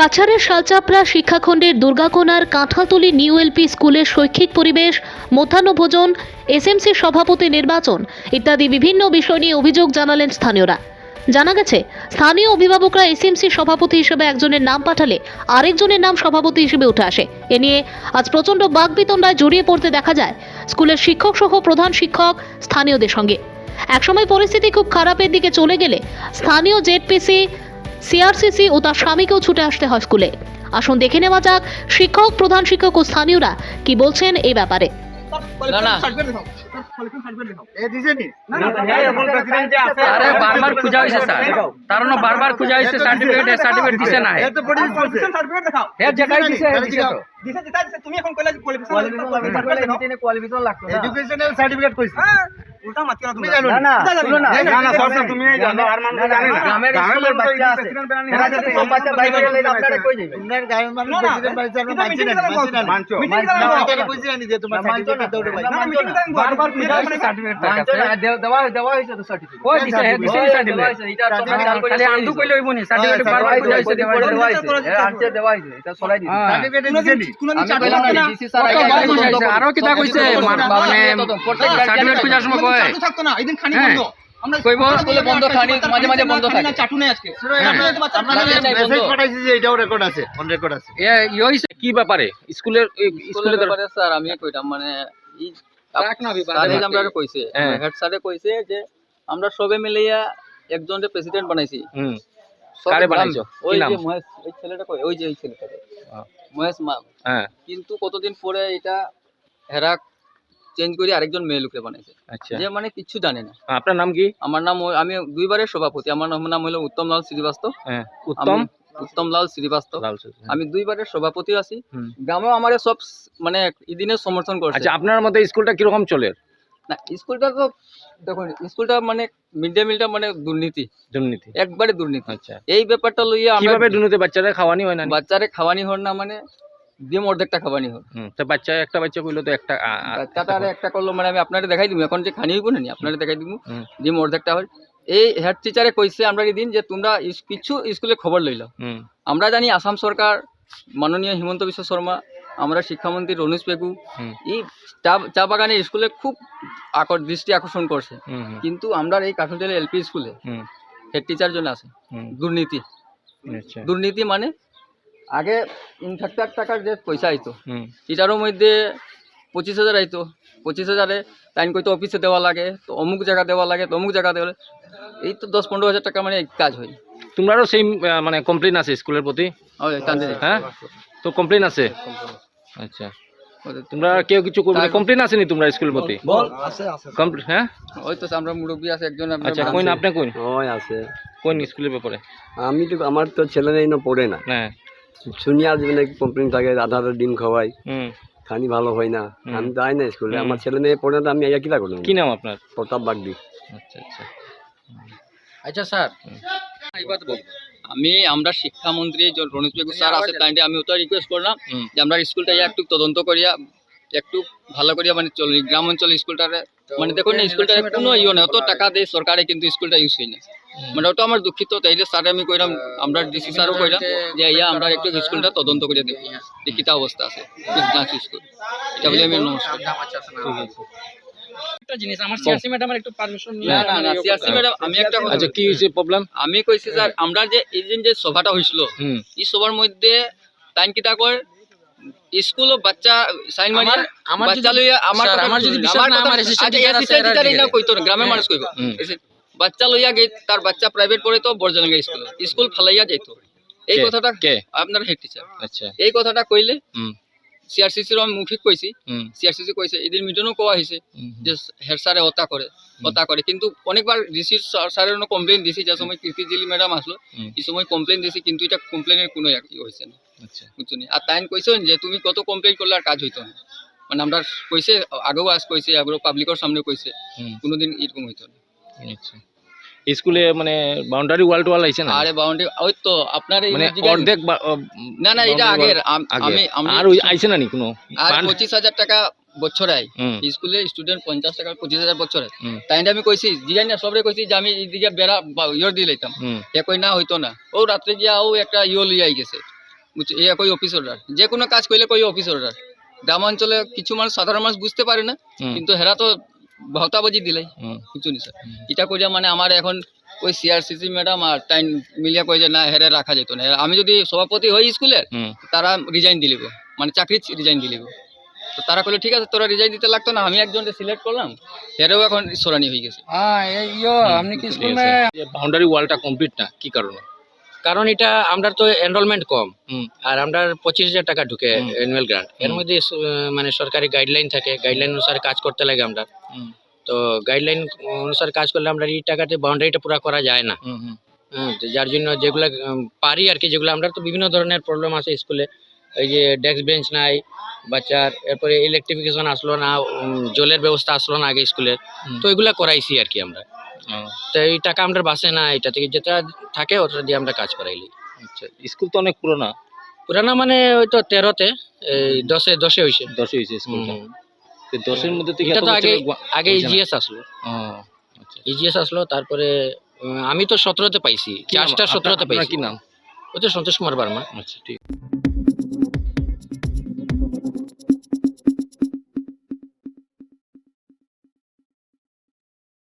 কাছাড়ের শালচাপড়া শিক্ষাখণ্ডের দুর্গাকোনার কাঁঠালতলি নিউ এলপি স্কুলের শৈক্ষিক পরিবেশ, মধ্যাহ্নভোজন, এসএমসি সভাপতি নির্বাচন ইত্যাদি বিভিন্ন বিষয় নিয়ে অভিযোগ জানালেন স্থানীয়রা। জানা গেছে, স্থানীয় অভিভাবকরা এসএমসি সভাপতি হিসেবে একজনের নাম পাঠালে আরেকজনের নাম সভাপতি হিসেবে উঠে আসে। এ নিয়ে আজ প্রচণ্ড বাগবিতণ্ডায় জড়িয়ে পড়তে দেখা যায় স্কুলের শিক্ষক সহ প্রধান শিক্ষক স্থানীয়দের সঙ্গে। একসময় পরিস্থিতি খুব খারাপের দিকে চলে গেলে স্থানীয় জেডপিসি সিআরসিসি ও তার স্বামীকেও ছুটে আসতে হয় স্কুলে। আসুন দেখে নেওয়া যাক শিক্ষক প্রধান শিক্ষক ও স্থানীয়রা কি বলছেন এই ব্যাপারে। না, না। এ দিছেনি আরে বারবার খোঁজা হয়েছে স্যার। তার বারবার খোঁজা হয়েছে সার্টিফিকেট সার্টিফিকেট দিছে না এ তো পড়ে দিছে হে যেটাই দিছে হে দিছে তো এডুকেশনাল সার্টিফিকেট কইছে। তুমি। জানো না, না, না। না না সব তুমি জানো আর মান জানে না গ্রামের স্কুলের বাচ্চা আছে। এরা যদি সব বাচ্চা বাইরে গেলে আপনারা কই যাবেন ইন্ডিয়ার গায়ের মানুষ প্রেসিডেন্ট বাড়িতে আমরা মানছি না মানছি না মানছো? মানছো না। এটা কইছি যে তোমার সার্টিফিকেট দাও রে ভাই বারবার খোঁজা হয়েছে সার্টিফিকেট দেওয়া দেওয়া হয়েছে তো সার্টিফিকেট কই দিছে? হে দিছে সার্টিফিকেট এটা তোমরা খালি আন্দু কইলে হইব নি সার্টিফিকেট বারবার খোঁজা হয়েছে দেওয়া হয়েছে আনতে দেওয়া হয়েছে। এটা সরাই দিন সার্টিফিকেট দিছেনি আমি কইলাম না ডিসি স্যার আরও কিটা কইছে মানে সার্টিফিকেট খোঁজার সময় কয় থাকতো না এদিন খানি। বন্ধ। আমরা স্কুলে বন্ধ খানি মাঝে মাঝে বন্ধ থাকে। চাটু নেই আজকে। আপনারা নাই বন্ধ। মেসেজ পাঠাইছি যে এটাও রেকর্ড আছে অন রেকর্ড আছে। এ ইয়ইছে কি ব্যাপারে? স্কুলের স্কুলের ব্যাপারে স্যার আমি কইতাম মানে। আমরা কইছে হ্যাঁ। হেড স্যারে কইছে যে আমরা সবে মিলিয়া একজনকে প্রেসিডেন্ট বানাইছি। কারে? ওই যে মহেশ ওই ছেলেটা কই? ওই যে ওই ছেলেটা। মহেশ মাল হ্যাঁ। কিন্তু কতদিন পরে এটা হেরা চেঞ্জ করে আরেকজন মেয়ে লোককে বানাইছে। আচ্ছা। যে মানে কিচ্ছু জানে না। আপনার নাম কি? আমার নাম আমি দুইবারের সভাপতি। আমার নাম নাম হলো উত্তম লাল শ্রীবাস্তব। হ্যাঁ উত্তম? উত্তম লাল শ্রীবাস্তব। হ্যাঁ। আমি দুইবারের সভাপতি আছি। গ্রামেও আমার সব মানে ইদিনে সমর্থন করছে। আচ্ছা আপনার মতে স্কুলটা কীরকম চলে? না স্কুলটা তো দেখুন স্কুলটা মানে মিড ডে মিলটা মানে দুর্নীতি। দুর্নীতি। একবারে দুর্নীতি। আচ্ছা। এই ব্যাপারটা লইয়া আমরা কীভাবে দুর্নীতি? বাচ্চারা খাওয়ানি হয় না বাচ্চারে খাওয়ানি না মানে ডিম অর্ধেকটা খাওয়ানি তো বাচ্চা একটা বাচ্চা কইলো তো একটা বাচ্চাটা একটা করল মানে আমি আপনারে দেখাই দিব এখন যে খানি হইব না আপনারে দেখাই দিব। ডিম অর্ধেকটা হয় এই হেড টিচারে কইছে আমরা দিন যে তোমরা কিছু স্কুলে খবর লইল। আমরা জানি আসাম সরকার মাননীয় হিমন্ত বিশ্ব শর্মা আমরা শিক্ষামন্ত্রী রমেশ পেগু এই চা চা বাগানের স্কুলে খুব আকর দৃষ্টি আকর্ষণ করছে। কিন্তু আমরা এই কাঠুনতলা এলপি স্কুলে হেড টিচার জন্য আছে। দুর্নীতি। আচ্ছা। দুর্নীতি মানে আগে ইনফ্যাক্টার টাকার যে পয়সা আইতো টিচারের মধ্যে পঁচিশ হাজার আইতো। পঁচিশ হাজারে টাইম কইতো অফিসে দেওয়া লাগে তো অমুক জায়গা দেওয়া লাগে তো অমুক জায়গা দেওয়া লাগে। এই তো দশ পনেরো হাজার টাকা মানে কাজ হয়। তোমারও সেই মানে কমপ্লেন আছে স্কুলের প্রতি? হ্যাঁ তো কমপ্লেন আছে। আচ্ছা। তোমরা কেউ কিছু করবে কমপ্লেন আসেনি তোমরা স্কুলের প্রতি? কমপ্লেন হ্যাঁ? ওই তো আমরা মুরব্বী আছে একজন আচ্ছা কইন আপনি কইন হয় আছে। কোন স্কুলের ব্যাপারে? আমি তো আমার তো ছেলে নেই না পড়ে না। হ্যাঁ। শুনি মানে কমপ্লেন থাকে আধা আধা ডিম খাওয়াই। হুম। খানি ভালো হয় না। আমি যাই না স্কুলে। আমার ছেলে মেয়ে পড়ে না আমি করলাম। কি নাম আপনার? প্রতাপ বাগদি। আচ্ছা আচ্ছা। আচ্ছা স্যার। এইবার বল। আমি আমরা শিক্ষামন্ত্রী রণিত বেগু স্যার আছে তাই আমি ওটা রিকোয়েস্ট করলাম যে আমরা স্কুলটা একটু তদন্ত করিয়া একটু ভালো করিয়া মানে চল গ্রাম অঞ্চল স্কুলটারে মানে দেখুন না স্কুলটারে কোনো ইয়ে নেই অত টাকা দেয় সরকারে কিন্তু স্কুলটা ইউজ হয় না মানে ওটা আমার দুঃখিত তাইলে স্যার আমি কইলাম আমরা ডিসি স্যারও কইলাম যে ইয়া আমরা একটু স্কুলটা তদন্ত করিয়া দেখি যে কিতা অবস্থা আছে স্কুল। এটা বলে আমি নমস্কার। একটা জিনিস আমার সিআরসি ম্যাডামের একটু পারমিশন নিয়ে না না না সিয়াসি ম্যাডাম আমি একটা আচ্ছা কি হয়েছে প্রবলেম আমি কইছি স্যার আমরা যে এই দিন যে সভাটা হয়েছিল এই সবার মধ্যে টাইম কিতা কর স্কুল বাচ্চা সাইন মারি আমার- আমার বাচ্চা লইয়া আমার আমার যদি বিশ্বাস না, আমার assistant আচ্ছা, না কইতো গ্রামের মানুষ কইব। বাচ্চা লইয়া গে তার বাচ্চা প্রাইভেট পড়ে তো স্কুল। স্কুল ফালাইয়া যাইত। এই? কথাটা কে? আপনার হেড টিচার আচ্ছা। এই কথাটা কইলে সিআরসিসির আমি মুখিক কইছি সিআরসিসি কইছে এদিন মিটনও কোয়া হয়েছে যে হেড স্যারে হত্যা করে হত্যা করে কিন্তু অনেকবার ডিসি স্যারের কমপ্লেন দিছি যে সময় কীর্তি জিলি ম্যাডাম আসলো এই সময় কমপ্লেন দিছি কিন্তু এটা কমপ্লেনের কোনো হয়েছে না? বুঝছ? আর তাইন কইছেন যে তুমি কত কমপ্লেন করলে আর কাজ হইতো না মানে আমরা কইছে আগেও আজ কইছে আগেও পাবলিকের সামনে কইছে কোনোদিন এরকম হইতো না আচ্ছা। স্কুলে মানে বাউন্ডারি ওয়াল টু ওয়াল আইছে না? আরে বাউন্ডারি ওই তো আপনার মানে অর্ধেক না না এটা আগের। আগে। আমি আমি আর ওই আইছে না নি কোনো? আর পঁচিশ হাজার টাকা বছর আয় স্কুলে স্টুডেন্ট পঞ্চাশ টাকা পঁচিশ হাজার বছর আয় তাই আমি কইছি জিগাই না সবরে কইছি যে আমি এইদিকে বেড়া ইয়র দিয়ে লইতাম। এ কই না হইতো না। ও রাত্রে গিয়া ও একটা ইয়ো লিয়ে আই গেছে। বুঝছ এ কই অফিস অর্ডার যে কোনো কাজ করলে কই অফিস অর্ডার গ্রাম অঞ্চলে কিছু মানুষ সাধারণ মানুষ বুঝতে পারে না। কিন্তু হেরা তো ভতাবাজি দিলাই। কিছু নি স্যার এটা কইরা মানে আমার এখন ওই সিআরসিসি ম্যাডাম আর টাইম মিলিয়া কই যে না হেরে রাখা যেত না। আমি যদি সভাপতি হই স্কুলের তারা রিজাইন দিলিব মানে চাকরি রিজাইন দিলিব তো তারা কইলো ঠিক আছে তোরা রিজাইন দিতে লাগতো না আমি একজনকে সিলেক্ট করলাম। হেরেও এখন সরানি হয়ে গেছে। হ্যাঁ ইয়ো আপনি কি স্কুল বাউন্ডারি ওয়ালটা কমপ্লিট না কি কারণে? কারণ এটা আমরা তো এনরোলমেন্ট কম। হুম। আর আমরা পঁচিশ হাজার টাকা ঢুকে অ্যানুয়াল গ্রান্ট এর মধ্যে মানে সরকারি গাইডলাইন থাকে। গাইডলাইন অনুসারে কাজ করতে লাগে আমরা। তো গাইডলাইন অনুসারে কাজ করলে আমরা এই টাকাতে বাউন্ডারিটা পুরো করা যায় না। হ্যাঁ যার জন্য যেগুলো পারি আর কি যেগুলো আমরা তো বিভিন্ন ধরনের প্রবলেম আছে স্কুলে। এই যে ডেস্ক বেঞ্চ নাই বাচ্চার এরপরে ইলেকট্রিফিকেশন আসলো না জলের ব্যবস্থা আসলো না আগে স্কুলের তো এগুলা করাইছি আর কি আমরা। তো এই টাকা আমরা বাসে না এটা থেকে যেটা থাকে ওটা দিয়ে আমরা কাজ করাইলি। আচ্ছা স্কুল তো অনেক পুরোনা। পুরানা মানে ওই তো তেরোতে এই দশে দশে হয়েছে দশে হয়েছে স্কুলটা। তো দশের মধ্যে থেকে এটা তো আগে আগে ইজিএস আসলো। আচ্ছা। ইজিএস আসলো তারপরে আমি তো সতেরোতে পাইছি আপনার- সতেরোতে পাইছি। কি নাম? ওই তো সন্তোষ কুমার বার্মা। আচ্ছা ঠিক।